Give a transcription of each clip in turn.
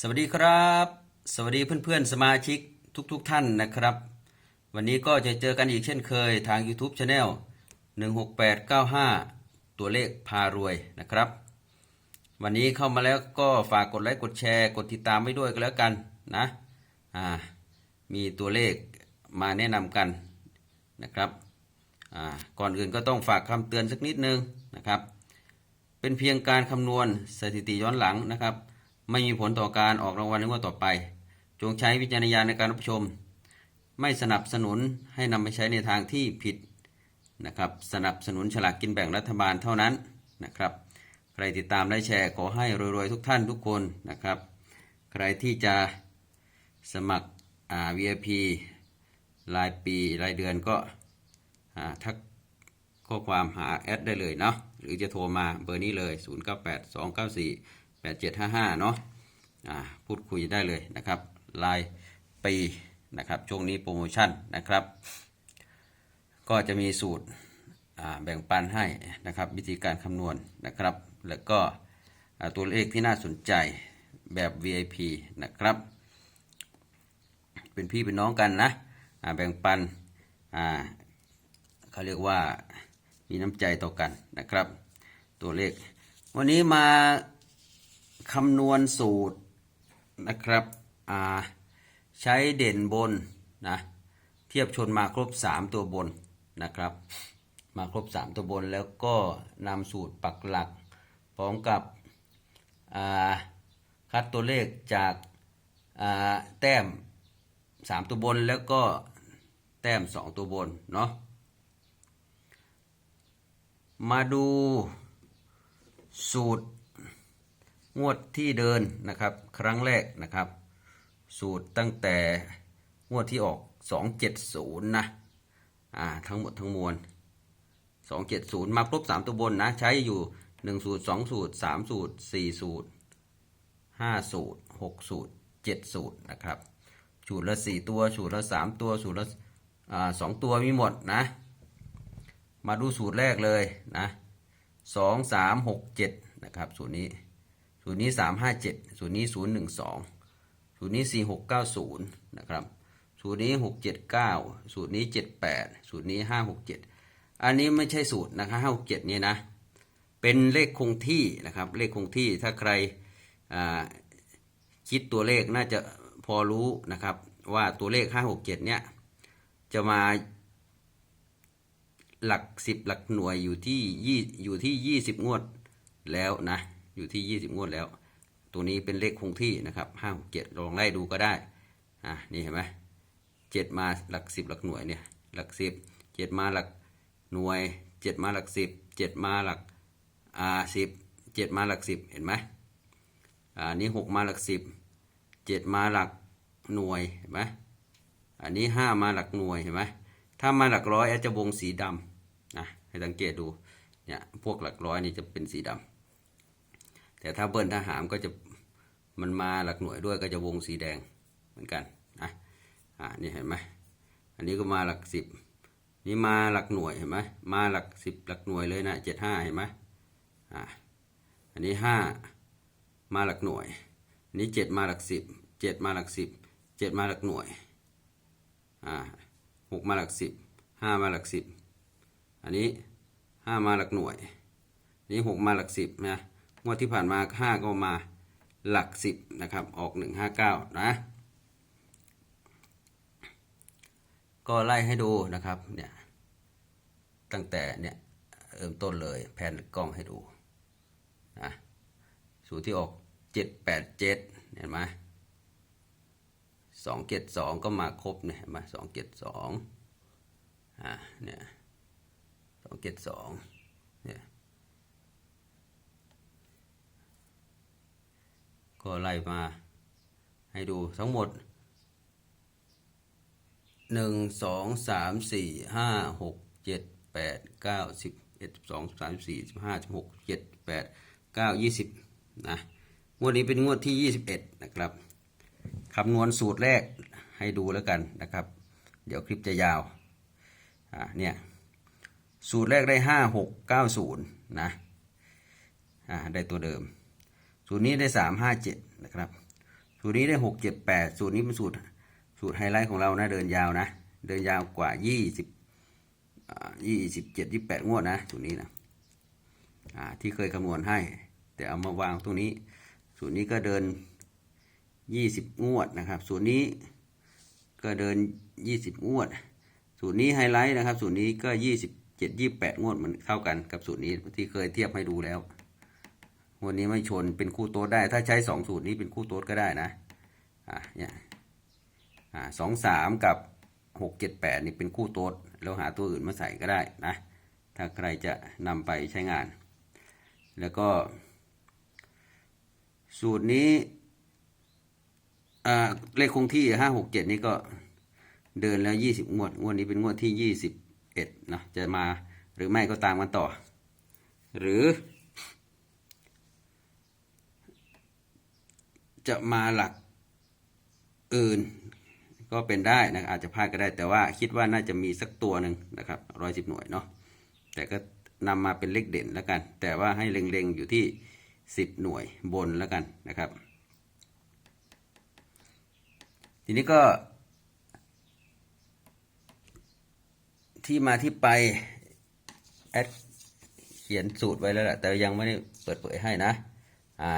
สวัสดีครับ สวัสดีเพื่อนๆสมาชิกทุกๆทท่านนะครับ วันนี้ก็จะเจอกันอีกเช่นเคยทาง YouTube Channel 16895 ตัวเลขพารวยนะครับ วันนี้เข้ามาแล้วก็ฝากกดไลค์กดแชร์ กดติดตามไว้ด้วยก็แล้วกันนะอ่ามีตัวเลขมาแนะนำกันนะครับอ่าก่อนอื่นก็ต้องฝากคำเตือนสักนิดนึงนะครับ เป็นเพียงการคำนวณสถิติย้อนหลังนะครับ ไม่มีผลต่อการออกรางวัลในงวดต่อไป จงใช้วิจารณญาณในการรับชม ไม่สนับสนุนให้นำไปใช้ในทางที่ผิดนะครับ สนับสนุนฉลากกินแบ่งรัฐบาลเท่านั้นนะครับ ใครติดตามและแชร์ขอให้รวยๆทุกท่านทุกคนนะครับ ใครที่จะสมัครอ่า VIP รายปีรายเดือนก็อ่าทักข้อความหาแอดได้เลยเนาะหรือจะโทรมาเบอร์นี้เลย 098294 9 8 2 9 4 8 7 5 5 เนาะอ่าพูดคุยได้เลยนะครับรายปีนะครับช่วงนี้โปรโมชั่นนะครับ ก็จะมีสูตรแบ่งปันให้นะครับวิธีการคำนวณนะครับ แล้วก็ตัวเลขที่น่าสนใจแบบ VIP นะครับ เป็นพี่เป็นน้องกันนะแบ่งปันเขาเรียกว่ามีน้ำใจต่อกันนะครับ ตัวเลข วันนี้มา คำนวณสูตรนะครับใช้เด่นบนนะเทียบชนมาครบ 3 ตัวบนนะครับ มาครบ 3 ตัวบนแล้วก็นำสูตรปักหลัก พร้อมกับอ่าคัดตัวเลขจากาแต้ม 3 ตัวบนแล้วก็แต้ม 2 ตัวบนเนาะมาดูสูตร งวดที่เดินนะครับ ครั้งแรกนะครับ สูตรตั้งแต่งวดที่ออก 270 นะอ่าทั้งหมดทั้งมวล 270 มาครบ 3 ตัวบนนะ ใช้อยู่ 1 สูตร 2 สูตร 3 สูตร 4 สูตร 5 สูตร 6 สูตร 7 สูตรนะครับสูตรละ 4 ตัวสูตรละ 3 ตัวสูตรละอ่า2ตัวมีหมดนะ มาดูสูตรแรกเลยนะสองสามหกเจ็ดนะครับ สูตรนี้ สูตรนี้สามห้าเจ็ดสูตรนี้ศูนย์หนึ่งสองสูตรนี้สี่หกเก้าศูนย์นะครับสูตรนี้หกเจ็ดเก้าสูตรนี้เจ็ดแปดสูตรนี้ห้าหกเจ็ดอันนี้ไม่ใช่สูตรนะครับห้าหกเจ็ดนี่นะ เป็นเลขคงที่นะครับ เลขคงที่ถ้าใครคิดตัวเลขน่าจะพอรู้นะครับ ว่าตัวเลขห้าหกเจ็ดเนี่ย จะมาหลักสิบหลักหน่วยอยู่ที่ยี่อยู่ที่ยี่สิบงวดแล้วนะ อยู่ที่ยี่สิบงวดแล้ว ตัวนี้เป็นเลขคงที่นะครับห้าหกเจ็ดลองไล่ดูก็ได้อะนี่เห็นไหมเจ็ดมาหลักสิบหลักหน่วยเนี่ยหลักสิบเจ็ดมาหลักหน่วยเจ็ดมาหลักสิบเจ็ดมาหลักอ่าสิบเจ็ดมาหลักสิบเห็นไหมอ่านี่หกมาหลักสิบเจ็ดมาหลักหน่วยเห็นไหมอันนี้ห้ามาหลักหน่วยเห็นไหมถ้ามาหลักร้อยอาจจะวงสีดำนะให้สังเกตดูเนี่ยพวกหลักร้อยนี่จะเป็นสีดำ แต่ถ้าเบิ้ลถ้าหามก็จะมันมาหลักหน่วยด้วยก็จะวงสีแดงเหมือนกันนะอ่านี่เห็นไหมอันนี้ก็มาหลักสิบนี่มาหลักหน่วยเห็นไหมมาหลักสิบหลักหน่วยเลยนะเจ็ดห้าเห็นไหมอ่าอันนี้ห้ามาหลักหน่วยอันนี้เจ็ดมาหลักสิบเจ็ดมาหลักสิบเจ็ดมาหลักหน่วยอ่าหกมาหลักสิบห้ามาหลักสิบอันนี้ห้ามาหลักหน่วย นี้หกมาหลักสิบนะ งวดที่ผ่านมาห้าก็มาหลักสิบนะครับ ออกหนึ่งห้าเก้านะ ก็ไล่ให้ดูนะครับเนี่ยตั้งแต่เนี่ยเริ่มต้นเลยแผนกล้องให้ดูนะสูตรที่ออกเจ็ดแปดเจ็ดเห็นไหมสองเจ็ดสองก็มาครบเนี่ยเห็นไหมาสองเจ็ดสองอ่าเนี่ยสองเจ็ดสองเนี่ยก็ไล่มาให้ดูทั้งหมดหนึ่งสองสามสี่ห้าหกเจ็ดแปดเก้าสิบเอ็ดสองสามสี่สิบห้าสิบหกเจ็ดแปดเก้ายี่สิบนะงวดนี้เป็นงวดที่ยี่สิบเอ็ดนะครับคำนวณสูตรแรกให้ดูแล้วกันนะครับ เดี๋ยวคลิปจะยาวอ่าเนี่ยสูตรแรกได้ห้าหกเก้าศูนย์นะอ่าได้ตัวเดิม สูตรนี้ได้สามห้าเจ็ดนะครับ สูตรนี้ได้หกเจ็ดแปดสูตรนี้เป็นสูตรสูตรไฮไลท์ของเรานะเดินยาวนะ เดินยาวกว่ายี่สิบยี่สิบเจ็ดยี่แปดงวดนะสูตรนี้นะที่เคยคำนวณให้ แต่เอามาวางตรงนี้ สูตรนี้ก็เดินยี่สิบงวดนะครับ สูตรนี้ก็เดินยี่สิบงวด สูตรนี้ไฮไลท์นะครับ สูตรนี้ก็ยี่สิบเจ็ดยี่แปดงวดมันเข้ากันกับสูตรนี้ที่เคยเทียบให้ดูแล้ว วันนี้ไม่ชนเป็นคู่โต๊ดได้ ถ้าใช้สองสูตรนี้เป็นคู่โต๊ดก็ได้นะ อ่าเนี่ยอ่าสองสามกับหกเจ็ดแปดนี่เป็นคู่โต๊ดแล้วหาตัวอื่นมาใส่ก็ได้นะ ถ้าใครจะนำไปใช้งาน แล้วก็ สูตรนี้อ่าเลขคงที่ห้าหกเจ็ดนี่ก็เดินแล้วยี่สิบงวด งวดนี้เป็นงวดที่ยี่สิบเอ็ดนะจะมาหรือไม่ก็ตามกันต่อ หรือ จะมาหลักอื่นก็เป็นได้นะอาจจะพลาดก็ได้แต่ว่าคิดว่าน่าจะมีสักตัวหนึ่งนะครับร้อยสิบหน่วยเนาะแต่ก็นำมาเป็นเลขเด่นแล้วกัน แต่ว่าให้เล็งๆอยู่ที่สิบหน่วยบนแล้วกันนะครับ ทีนี้ก็ ที่มาที่ไปแอดเขียนสูตรไว้แล้วแหละแต่ยังไม่ได้เปิดเผยให้นะ อ่า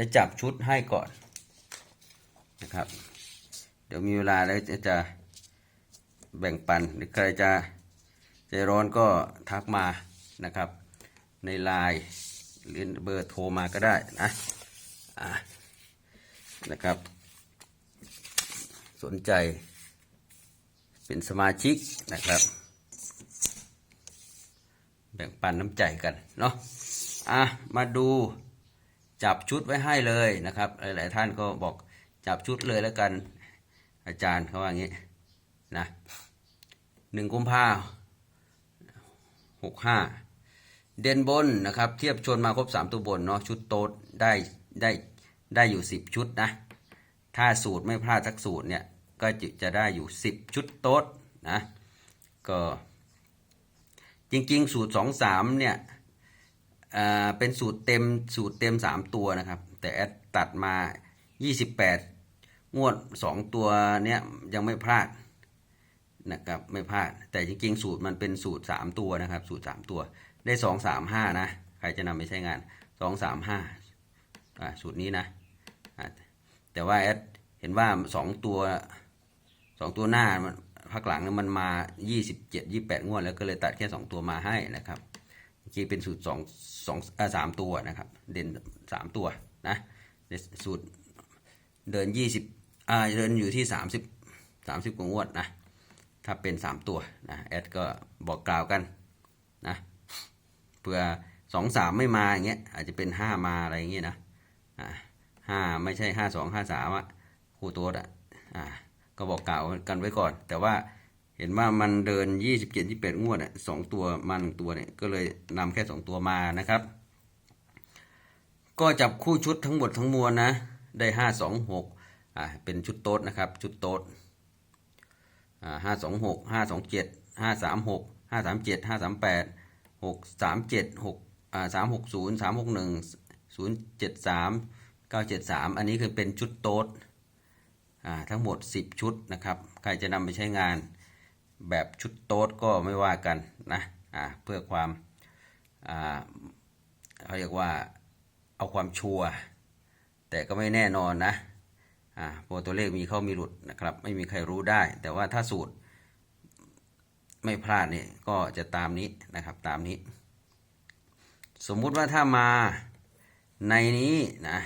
จะจับชุดให้ก่อนนะครับ เดี๋ยวมีเวลาแล้วจะจะแบ่งปันหรือใครจะใจร้อนก็ทักมานะครับ ในไลน์หรือเบอร์โทรมาก็ได้นะอ่านะครับ สนใจเป็นสมาชิกนะครับ แบ่งปันน้ำใจกันเนาะอะมาดู จับชุดไว้ให้เลยนะครับ หลาย ๆ ท่านก็บอกจับชุดเลยแล้วกัน อาจารย์เขาว่างี้นะหนึ่งกุมภาหกห้าเด่นบนนะครับ เทียบชนมาครบสามตัวบนเนาะชุดโต๊ดได้ได้ได้อยู่สิบชุดนะถ้าสูตรไม่พลาดสักสูตรเนี่ยก็จะได้อยู่สิบชุดโต๊ดนะก็จริง ๆ สูตรสองสามเนี่ย เป็นสูตรเต็มสูตรเต็มสามตัวนะครับ แต่แอดตัดมายี่สิบแปดงวดสองตัวเนี่ยยังไม่พลาดนะครับไม่พลาด แต่จริงๆ สูตรมันเป็นสูตรสามตัวนะครับ สูตรสามตัวได้สองสามห้านะ ใครจะนำไปใช้งานสองสามห้าอ่าสูตรนี้นะแต่ว่าแอดเห็นว่าสองตัวสองตัวหน้ามันพักหลังนี่ยมันมายี่สิบเจ็ดยี่แปดงวด แล้วก็เลยตัดแค่สองตัวมาให้นะครับ เมื่อเป็นสูตรสองสองอ่าสามตัวนะครับ เด่นสามตัวนะสูตรเดินยี่สิบอ่าเดินอยู่ที่สามสิบสามสิบกว่างวดนะถ้าเป็นสามตัวนะแอดก็บอกกล่าวกันนะเพื่อสองสามไม่มาอย่างเงี้ยอาจจะเป็นห้ามาอะไรอย่างเงี้ยนะอ่าห้าไม่ใช่ห้าสองห้าสามอะคู่ตัวอะอ่าก็บอกกล่าวกันไว้ก่อน แต่ว่า เห็นว่ามันเดินยี่สิบเจ็ดยี่แปดงวดสองตัวมาหนึ่งตัวเนี่ยก็เลยนำแค่สองตัวมานะครับ ก็จับคู่ชุดทั้งหมดทั้งมวลนะ ได้ห้าสองหกอ่าเป็นชุดโต๊ดนะครับ ชุดโต๊ดอ่าห้าสองหกห้าสองเจ็ดห้าสามหกห้าสามเจ็ดห้าสามแปดหกสามเจ็ดหกอ่าสามหกศูนย์สามหกหนึ่งศูนย์เจ็ดสามเก้าเจ็ดสามอันนี้คือเป็นชุดโต๊ดอ่าทั้งหมดสิบชุดนะครับ ใครจะนำไปใช้งาน แบบชุดโต๊ดก็ไม่ว่ากันนะอ่าเพื่อความอ่าเขาเรียกว่าเอาความชัวร์แต่ก็ไม่แน่นอนนะอ่าพราะตัวเลขมีเข้ามีหลุดนะครับ ไม่มีใครรู้ได้ แต่ว่าถ้าสูตรไม่พลาดเนี่ยก็จะตามนี้นะครับตามนี้ สมมุติว่าถ้ามาในนี้นะ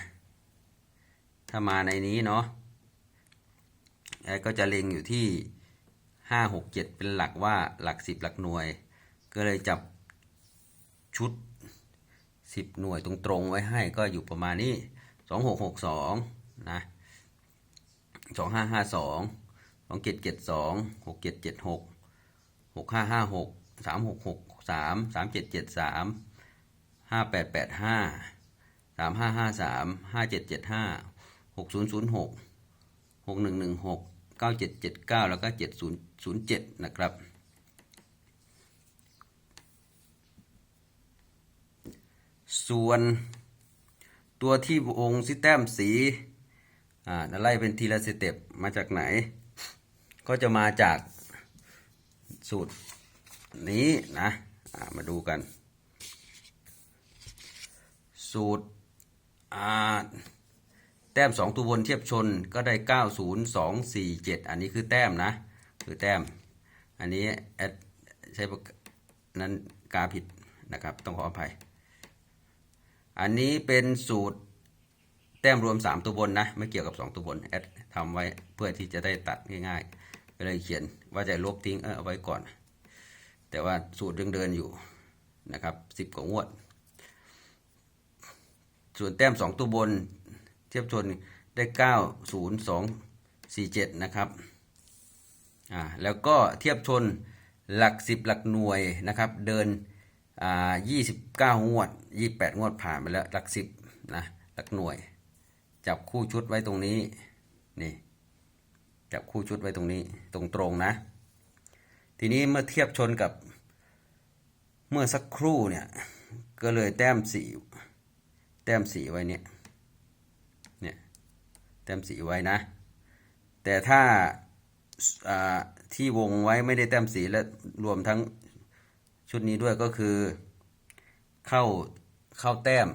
ถ้ามาในนี้เนาะแอดก็จะเล็งอยู่ที่ ห้าหกเจ็ดเป็นหลักว่าหลักสิบหลักหน่วย ก็เลยจับชุดสิบหน่วยตรงๆไว้ให้ก็อยู่ประมาณนี้สองหกหกสองนะสองห้าห้าสองสองเจ็ดเจ็ดสองหกเจ็ดเจ็ดหกหกห้าห้าหกสามหกหกสามสามเจ็ดเจ็ดสามห้าแปดแปดห้าสามห้าห้าสามห้าเจ็ดเจ็ดห้าหกศูนย์ศูนย์หกหกหนึ่งหนึ่งหก เก้าเจ็ดเจ็ดเก้าแล้วก็เจ็ดศูนย์ศูนย์เจ็ดนะครับ ส่วนตัวที่วงซิแต้มสีอ่าไล่เป็นทีละสเต็ปมาจากไหน ก็จะมาจากสูตรนี้นะามาดูกัน สูตรอ่า แต้มสองตัวบนเทียบชนก็ได้เก้าศูนย์สองสี่เจ็ดอันนี้คือแต้มนะ คือแต้ม อันนี้แอดใช้ปกนั้นกาผิดนะครับ ต้องขออภัย อันนี้เป็นสูตรแต้มรวม 3 ตัวบนนะ ไม่เกี่ยวกับ 2 ตัวบนแอดทำไว้เพื่อที่จะได้ตัดง่ายๆก็เลยเขียนว่าจะลบทิ้งเออเอาไว้ก่อน แต่ว่าสูตรยังเดินอยู่นะครับสิบกว่างวด ส่วนแต้ม 2 ตัวบน เทียบชนได้9 0 2 4 7นะครับอ่าแล้วก็เทียบชนหลักสิบหลักหน่วยนะครับ เดินอ่ายี่สิบเก้างวดยี่แปดงวดผ่านไปแล้วหลักสิบนะหลักหน่วย จับคู่ชุดไว้ตรงนี้นี่จับคู่ชุดไว้ตรงนี้ตรงตรงนะ ทีนี้เมื่อเทียบชนกับเมื่อสักครู่เนี่ยก็เลยแต้มสีแต้มสีไว้เนี่ย แต้มสีไว้นะ แต่ถ้าที่วงไว้ไม่ได้แต้มสีและรวมทั้งชุดนี้ด้วยก็คือ เข้าเข้าแต้ม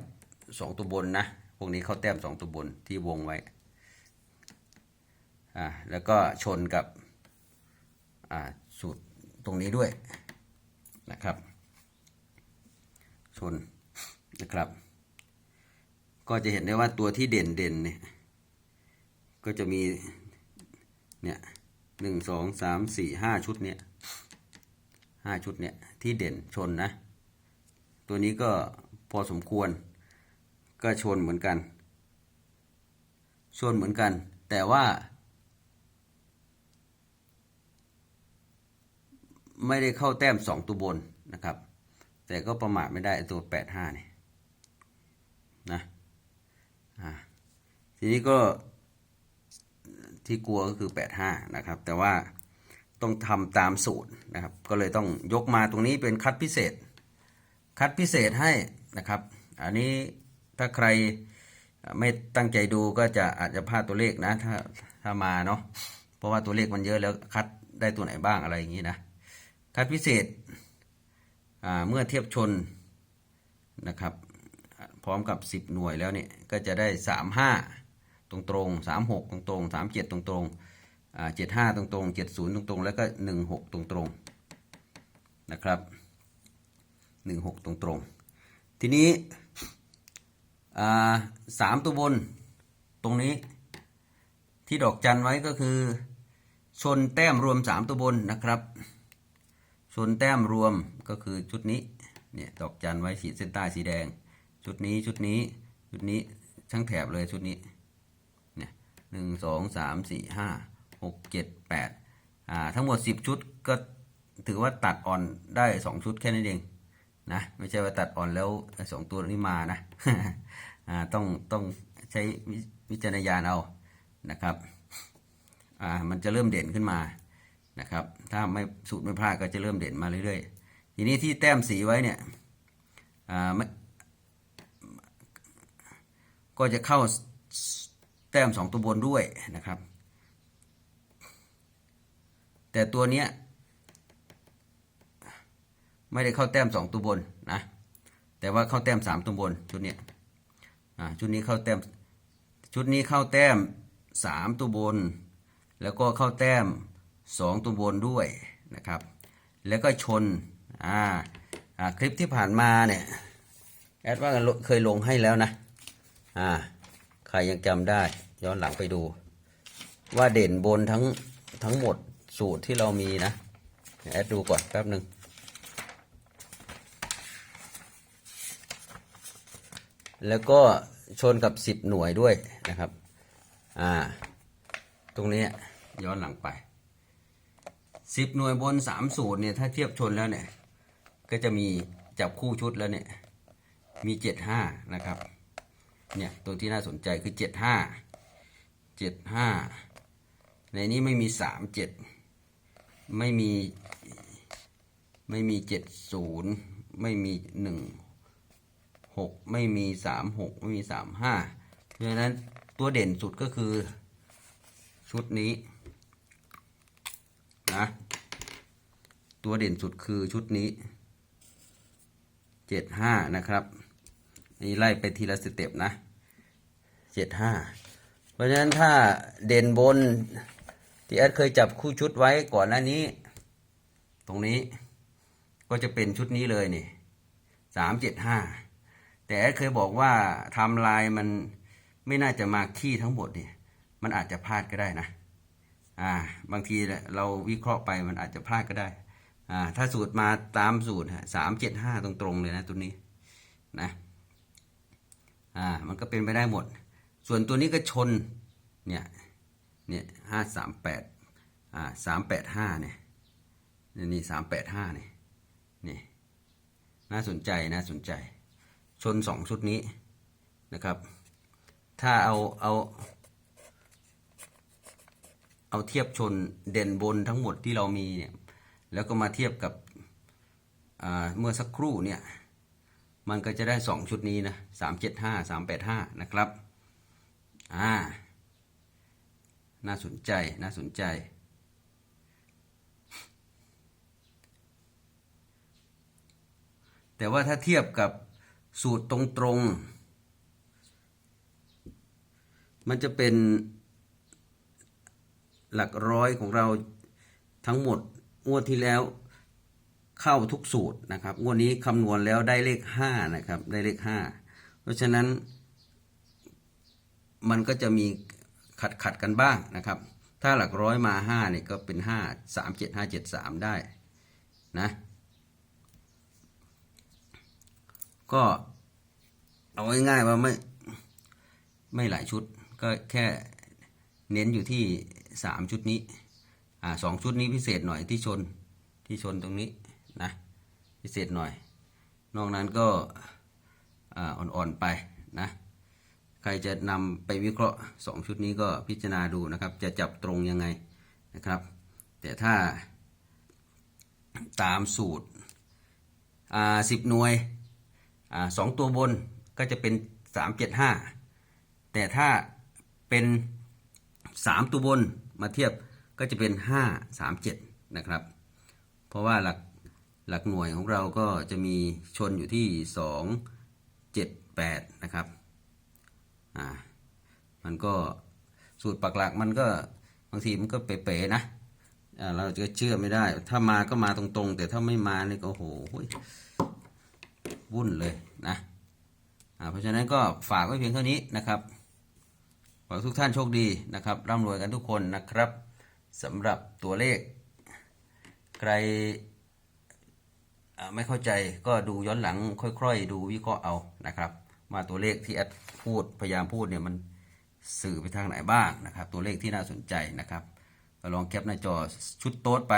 สองตัวบนนะพวกนี้เข้าแต้มสองตัวบนที่วงไว้อ่าแล้วก็ชนกับอ่าสูตรตรงนี้ด้วยนะครับ ชนนะครับ ก็จะเห็นได้ว่าตัวที่เด่นเด่นเนี่ย ก็จะมีเนี่ยหนึ่งสองสามสี่ห้าชุดเนี่ยห้าชุดเนี่ยที่เด่นชนนะ ตัวนี้ก็พอสมควรก็ชนเหมือนกัน ชนเหมือนกัน แต่ว่า ไม่ได้เข้าแต้มสองตัวบนนะครับ แต่ก็ประมาทไม่ได้ตัวแปดห้านี่นะอ่าทีนี้ก็ ที่กลัวก็คือ 85 นะครับ แต่ว่าต้องทำตามสูตรนะครับ ก็เลยต้องยกมาตรงนี้เป็นคัดพิเศษ คัดพิเศษให้นะครับ อันนี้ถ้าใครไม่ตั้งใจดูก็จะอาจจะพลาดตัวเลขนะ ถ้าถ้ามาเนาะ เพราะว่าตัวเลขมันเยอะแล้วคัดได้ตัวไหนบ้างอะไรอย่างนี้นะ คัดพิเศษเมื่อเทียบชนนะครับ พร้อมกับ 10 หน่วยแล้วเนี่ย ก็จะได้ 35 ตรงตรงๆ36ตรงตรงๆ37ตรงตรงๆอ่า75ตรงตรงๆ70ตรงตรงแล้วก็16ตรงตรงนะครับ16ตรงตรงทีนี้สามตัวบนตรงนี้ที่ดอกจันไว้ก็คือ ชนแต้มรวม3ตัวบนนะครับ ชนแต้มรวมก็คือชุดนี้เนี่ยดอกจันไว้ขีเส้นใต้สีแดง ชุดนี้ชุดนี้ชุดนี้ทั้งแถบเลยชุดนี้ หนึ่งสองสามสี่ห้าหกเจ็ดแปดอ่าทั้งหมดสิบชุดก็ถือว่าตัดอ่อนได้สองชุดแค่นั้นเองนะไม่ใช่ว่าตัดอ่อนแล้วสองตัวนี้มานะอ่าต้องต้องใช้วิจารณญาณเอานะครับอ่ามันจะเริ่มเด่นขึ้นมานะครับ ถ้าไม่สูตรไม่พลาดก็จะเริ่มเด่นมาเรื่อยๆ ทีนี้ที่แต้มสีไว้เนี่ยอ่าไม่ก็จะเข้า แต้มสองตัวบนด้วยนะครับ แต่ตัวเนี้ยไม่ได้เข้าแต้มสองตัวบนนะแต่ว่าเข้าแต้มสามตัวบนชุดเนี้ยชุดนี้เข้าแต้มชุดนี้เข้าแต้มสามตัวบน แล้วก็เข้าแต้มสองตัวบนด้วยนะครับ แล้วก็ชนอ่าคลิปที่ผ่านมาเนี่ยแอดว่าเคยลงให้แล้วนะอ่า ใครยังจำได้ ย้อนหลังไปดู ว่าเด่นบนทั้งทั้งหมดสูตรที่เรามีนะ แอดดูก่อนแป๊บหนึ่งแล้วก็ชนกับ 10 หน่วยด้วยนะครับ อ่า ตรงนี้ย้อนหลังไป 10 หน่วยบน 3 สูตรเนี่ย ถ้าเทียบชนแล้วเนี่ย ก็จะมีจับคู่ชุดแล้วเนี่ย มี 75 นะครับ เนี่ยตัวที่น่าสนใจคือ 75 75 ในนี้ไม่มี 37 ไม่มีไม่มี 70 ไม่มี1หกไม่มีสามหกไม่มีสามห้าเพราะฉะนั้นตัวเด่นสุดก็คือชุดนี้นะตัวเด่นสุดคือชุดนี้เจ็ดห้านะครับ นี่ไล่ไปทีละสเต็ปนะเจ็ดห้าเพราะฉะนั้นถ้าเด่นบนที่แอดเคยจับคู่ชุดไว้ก่อนหน้านี้ ตรงนี้ก็จะเป็นชุดนี้เลยนี่สามเจ็ดห้าแต่แอดเคยบอกว่าไทำลายมันไม่น่าจะมาขี้ทั้งหมดเนี่ยมันอาจจะพลาดก็ได้นะอ่าบางทีเราวิเคราะห์ไปมันอาจจะพลาดก็ได้อ่าถ้าสูตรมาตามสูตรสามเจ็ดห้าตรงๆเลยนะตัวนี้นะ อ่ามันก็เป็นไปได้หมด ส่วนตัวนี้ก็ชนเนี่ยเนี่ยห้าสามแปดอ่าสามแปดห้าเนี่ยนี่สามแปดห้าเนี่ยนี่น่าสนใจน่าสนใจ ชนสองชุดนี้นะครับ ถ้าเอาเอาเอาเทียบชนเด่นบนทั้งหมดที่เรามีเนี่ยแล้วก็มาเทียบกับเมื่อสักครู่เนี่ย มันก็จะได้สองชุดนี้นะสามเจ็ดห้าสามแปดห้านะครับ อ่า น่าสนใจ น่าสนใจ แต่ว่าถ้าเทียบกับสูตรตรงๆ มันจะเป็นหลักร้อยของเราทั้งหมดงวดที่แล้ว เข้าทุกสูตรนะครับงวดนี้คำนวณแล้วได้เลขห้านะครับได้เลขห้าเพราะฉะนั้น มันก็จะมีขัดขัดกันบ้างนะครับ ถ้าหลักร้อยมาห้าเนี่ยก็เป็นห้าสามเจ็ดห้าเจ็ดสามได้นะก็เอาง่ายๆว่าไม่ไม่หลายชุดก็แค่เน้นอยู่ที่สามชุดนี้อ่าสองชุดนี้พิเศษหน่อยที่ชนที่ชนตรงนี้ นะพิเศษหน่อย นอกนั้นก็อ่อ่อนๆไปนะใครจะนำไปวิเคราะห์สองชุดนี้ก็พิจารณาดูนะครับ จะจับตรงยังไงนะครับ แต่ถ้าตามสูตรอ่าสิบหน่วยอ่าสองตัวบนก็จะเป็นสามเจ็ดห้าแต่ถ้าเป็นสามตัวบนมาเทียบก็จะเป็นห้าสามเจ็ดนะครับ เพราะว่าหลัก หลักหน่วยของเราก็จะมีชนอยู่ที่สองเจ็ดแปดนะครับ อ่า มันก็สูตรปักหลักมันก็บางทีมันก็เป๋ๆนะอ่าเราจะเชื่อไม่ได้ ถ้ามาก็มาตรงๆ แต่ถ้าไม่มาเนี่ยก็โหยวุ่นเลยนะอ่าเพราะฉะนั้นก็ฝากไว้เพียงเท่านี้นะครับขอให้ทุกท่านโชคดีนะครับร่ำรวยกันทุกคนนะครับสำหรับตัวเลขใคร ไม่เข้าใจก็ดูย้อนหลังค่อยๆ ดูวิเคราะห์เอานะครับ มาตัวเลขที่แอดพูดพยายามพูดเนี่ยมันสื่อไปทางไหนบ้างนะครับ ตัวเลขที่น่าสนใจนะครับก็ลองแคปหน้าจอชุดโต๊ดไป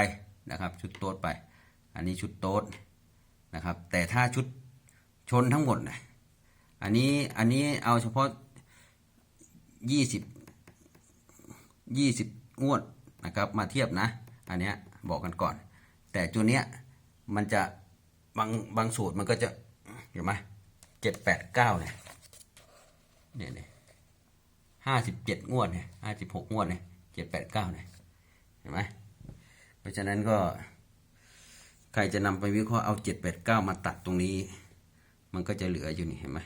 นะครับชุดโต๊ดไป อันนี้ชุดโต๊ดนะครับ แต่ถ้าชุดชนทั้งหมดนะอันนี้อันนี้เอาเฉพาะยี่สิบยี่สิบงวดนะครับมาเทียบนะ อันเนี้ยบอกกันก่อน แต่ตัวเนี้ยมันจะ บางบางสูตรมันก็จะเห็นไหมเจ็ดแปดเก้าเนี่ยเนี่ยเนี่ยห้าสิบเจ็ดงวดเนี่ยห้าสิบหกงวดเนี่ยเจ็ดแปดเก้าเนี่ยเห็นไหมเพราะฉะนั้นก็ ใครจะนำไปวิเคราะห์เอาเจ็ดแปดเก้ามาตัดตรงนี้ มันก็จะเหลืออยู่นี่เห็นไหม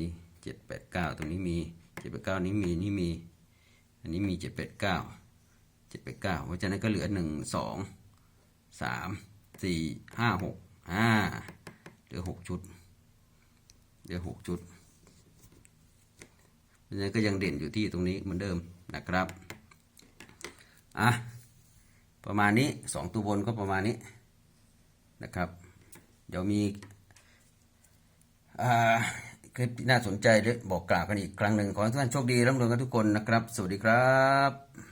นี่เจ็ดแปดเก้าตรงนี้มีเจ็ดแปดเก้านี้มีนี่มี อันนี้มีเจ็ดแปดเก้าเจ็ดแปดเก้าเพราะฉะนั้นก็เหลือหนึ่งสองสามสี่ห้าหก อ่าเหลือหกชุดเหลือหกชุดเพราะฉะนั้นก็ยังเด่นอยู่ที่ตรงนี้เหมือนเดิมนะครับอะประมาณนี้สองตัวบนก็ประมาณนี้นะครับ เดี๋ยวมีอ่าคลิปที่น่าสนใจเดี๋ยวบอกกล่าวกันอีกครั้งหนึ่งขอให้ทุกท่านโชคดีร่ำรวยกันทุกคนนะครับ สวัสดีครับ